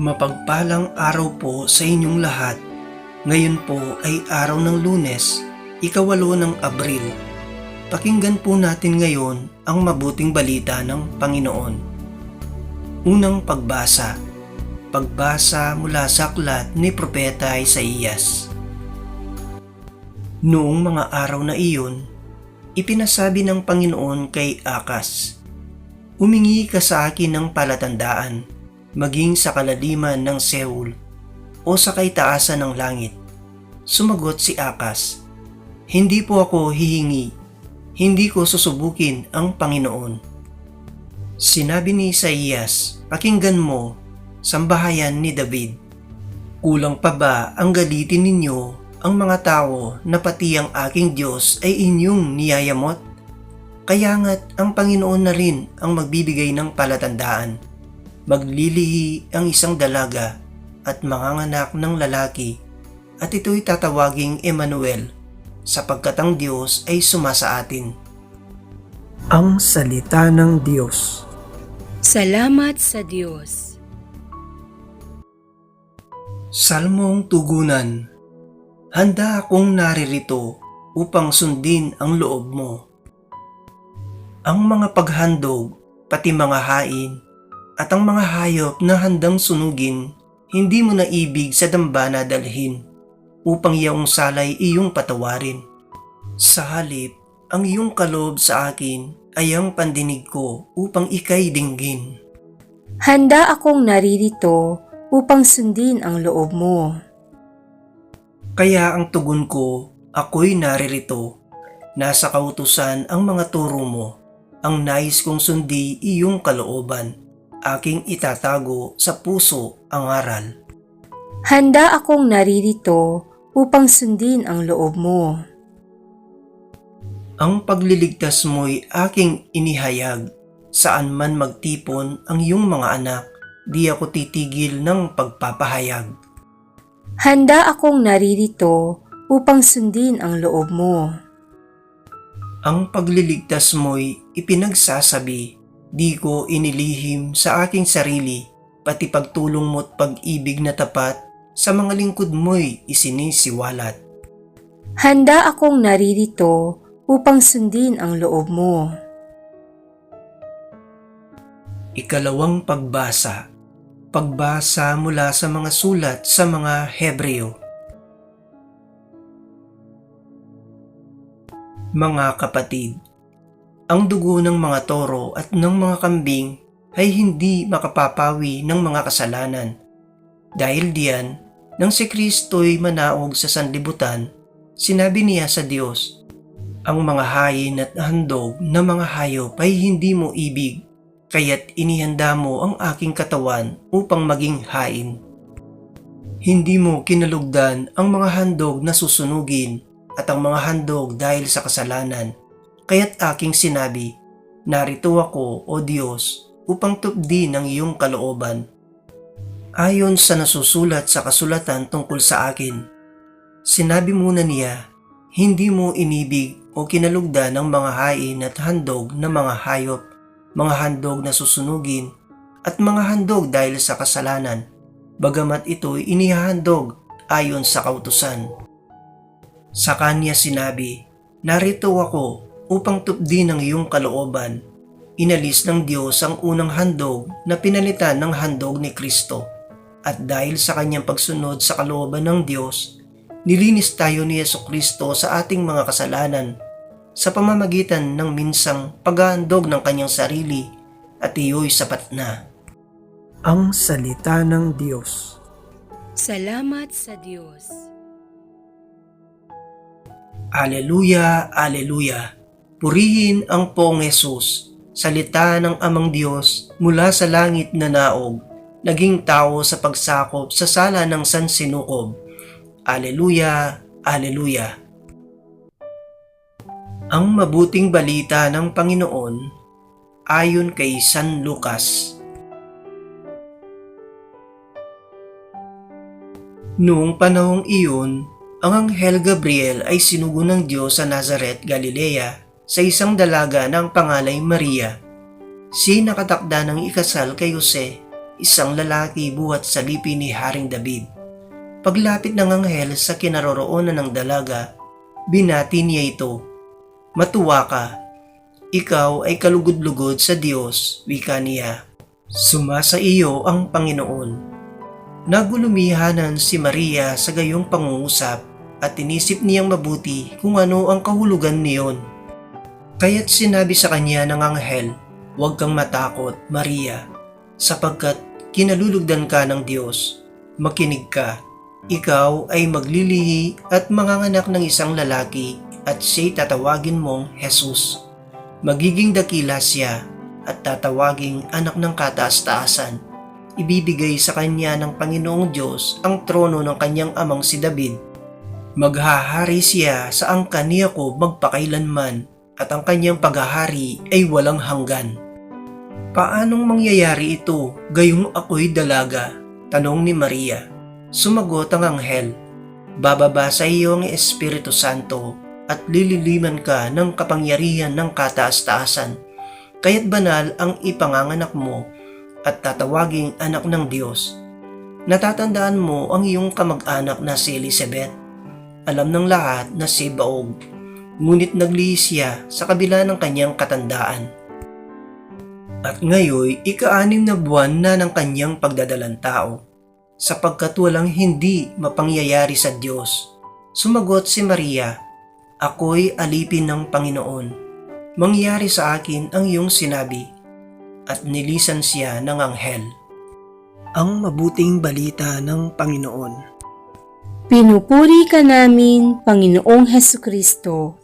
Mapagpalang araw po sa inyong lahat. Ngayon po ay araw ng lunes, ikawalo ng Abril. Pakinggan po natin ngayon ang mabuting balita ng Panginoon. Unang pagbasa. Pagbasa mula sa aklat ni Propeta Isaías. Noong mga araw na iyon, ipinasabi ng Panginoon kay Akas, Humingi ka sa akin ng palatandaan, maging sa kalaliman ng Seul o sa kaitaasan ng langit. Sumagot si Akas, Hindi po ako hihingi, hindi ko susubukin ang Panginoon. Sinabi ni Isaías, Pakinggan mo, sambahayan ni David. Kulang pa ba ang galitin ninyo ang mga tao na pati ang aking Diyos ay inyong niyayamot? Kaya nga't ang Panginoon na rin ang magbibigay ng palatandaan. Maglilihi ang isang dalaga at manganganak ng lalaki at ito'y tatawaging Emmanuel sapagkat ang Diyos ay sumasa atin. Ang Salita ng Diyos Salamat sa Diyos. Salmong Tugunan Handa akong naririto upang sundin ang loob mo. Ang mga paghandog, pati mga hain, at ang mga hayop na handang sunugin, hindi mo na ibig sa dambana dalhin, upang iyong salay iyong patawarin. Sa halip, ang iyong kalob sa akin ay ang pandinig ko upang ikay dinggin. Handa akong naririto upang sundin ang loob mo. Kaya ang tugon ko, ako'y naririto. Nasa kautusan ang mga turo mo. Ang nais kong sundi iyong kalooban. Aking itatago sa puso ang aral. Handa akong naririto upang sundin ang loob mo. Ang pagliligtas mo'y aking inihayag. Saan man magtipon ang iyong mga anak, di ako titigil ng pagpapahayag. Handa akong naririto upang sundin ang loob mo. Ang pagliligtas mo'y ipinagsasabi, di ko inilihim sa aking sarili, pati pagtulong mo't pag-ibig na tapat sa mga lingkod mo'y isinisiwalat. Handa akong naririto upang sundin ang loob mo. Ikalawang pagbasa. Pagbasa mula sa mga sulat sa mga Hebreo. Mga kapatid, ang dugo ng mga toro at ng mga kambing ay hindi makapapawi ng mga kasalanan. Dahil diyan, nang si Kristo'y manaog sa sanlibutan, sinabi niya sa Diyos, Ang mga hayin at handog na mga hayop ay hindi mo ibig, kaya't inihanda mo ang aking katawan upang maging hain. Hindi mo kinalugdan ang mga handog na susunugin at ang mga handog dahil sa kasalanan. Kaya't aking sinabi, Narito ako, O Diyos, upang tupdin ang iyong kalooban. Ayon sa nasusulat sa kasulatan tungkol sa akin, sinabi muna niya, hindi mo inibig o kinalugdan ang mga hain at handog na mga hayop, mga handog na susunugin, at mga handog dahil sa kasalanan, bagamat ito'y inihahandog ayon sa kautusan. Sa kanya sinabi, Narito ako upang tupdin ang iyong kalooban. Inalis ng Diyos ang unang handog na pinalitan ng handog ni Kristo. At dahil sa kanyang pagsunod sa kalooban ng Diyos, nilinis tayo ni Yeso Kristo sa ating mga kasalanan sa pamamagitan ng minsang paghahandog ng kanyang sarili at iyo'y sapat na. Ang Salita ng Diyos Salamat sa Diyos. Aleluya, Aleluya. Purihin ang Pong Jesus, salita ng Amang Diyos mula sa langit na naog, naging tao sa pagsakop sa sala ng San Sinukob. Aleluya, Aleluya. Ang mabuting balita ng Panginoon ayon kay San Lucas. Noong panahong iyon, ang Anghel Gabriel ay sinugo ng Diyos sa Nazaret, Galilea sa isang dalaga ng pangalay Maria. Si nakatakda ng ikasal kay Jose, isang lalaki buhat sa lipi ni Haring David. Paglapit ng anghel sa kinaroroonan ng dalaga, binati niya ito. Matuwa ka, ikaw ay kalugod-lugod sa Diyos, wika niya. Sumasa iyo ang Panginoon. Nagulumihanan si Maria sa gayong pangungusap at inisip niyang mabuti kung ano ang kahulugan niyon. Kaya't sinabi sa kanya ng anghel, Huwag kang matakot, Maria, sapagkat kinalulugdan ka ng Diyos. Makinig ka, ikaw ay maglilihi at manganganak ng isang lalaki at siya'y tatawagin mong Jesus. Magiging dakila siya at tatawaging anak ng kataas-taasan. Ibibigay sa kanya ng Panginoong Diyos ang trono ng kanyang amang si David. Maghahari siya sa angkan ni Jacob magpakailanman at ang kanyang paghahari ay walang hanggan. Paanong mangyayari ito gayong ako'y dalaga? Tanong ni Maria. Sumagot ang anghel, Bababa sa iyo ang Espiritu Santo at lililiman ka ng kapangyarihan ng kataas-taasan. Kaya't banal ang ipanganganak mo at tatawaging anak ng Diyos. Natatandaan mo ang iyong kamag-anak na si Elizabeth. Alam ng lahat na si Baog, ngunit naglihis siya sa kabila ng kanyang katandaan. At ngayon, ika-anim na buwan na ng kanyang pagdadalang tao, sapagkat walang hindi mapangyayari sa Diyos. Sumagot si Maria, Ako'y alipin ng Panginoon. Mangyari sa akin ang iyong sinabi. At nilisan siya ng anghel. Ang mabuting balita ng Panginoon. Pinupuri ka namin, Panginoong Heso Kristo.